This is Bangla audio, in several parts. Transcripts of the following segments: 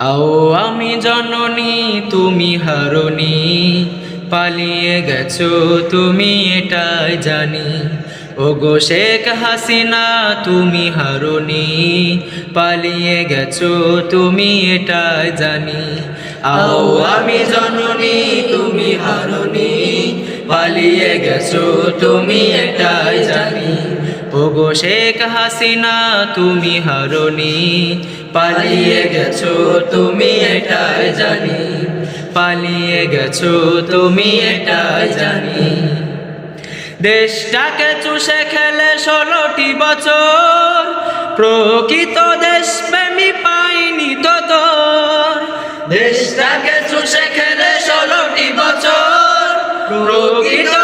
আও আমি জননী, তুমি হারণী, পালিয়ে গেছো, তুমি এটাই জানি। ও গো শেখ হাসিনা, তুমি হারণী, পালিয়ে গেছো, তুমি এটাই জানি। আও আমি জননী, তুমি হারণী, পালিয়ে গেছো, তুমি এটাই ও গো শেখ হাসিনা, তুমি হারণী পালিয়ে গেছো তুমি এটাই জানি। পালিয়ে গেছো তুমি এটাই জানি। দেশটাকে চুষে খেলে ষোলোটি বছর। প্রকৃত দেশপ্রেমী পাইনি তো দেশটাকে চুষে খেলে ষোলোটি বছর। প্রকৃত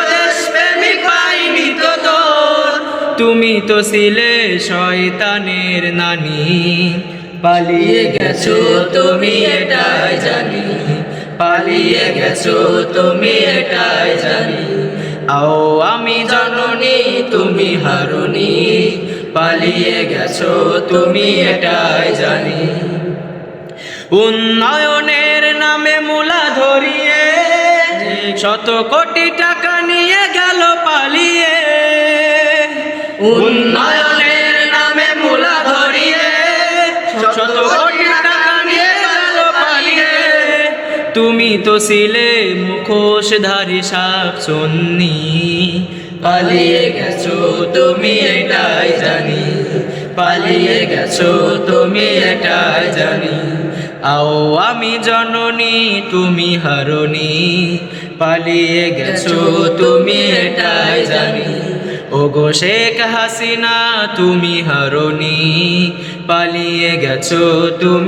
তুমি তো ছিলে শয়তানের নানি। পালিয়ে গেছো তুমি এটাই জানি। পালিয়ে গেছো তুমি এটাই জানি। আও আমি জননী, তুমি হারুনি। পালিয়ে গেছো তুমি এটাই জানি। উন্নয়নের নামে মূলা ধরিয়ে শত কোটি টাকা উন্নয়নের নামে মূলা ধরিয়ে শত কোটি টাকা নিয়ে গেল পালিয়ে তুমি তো ছিলে মুখোশধারী সাপ সন্নি। পালিয়ে গেছো তুমি এটাই জানি। পালিয়ে গেছো তুমি এটাই জানি। আও আমি জননী, তুমি হারণী। পালিয়ে গেছো তুমি এটাই জানি। ও গো শেখ হাসিনা তুমি হারনি পালিয়ে গেছো তুমি।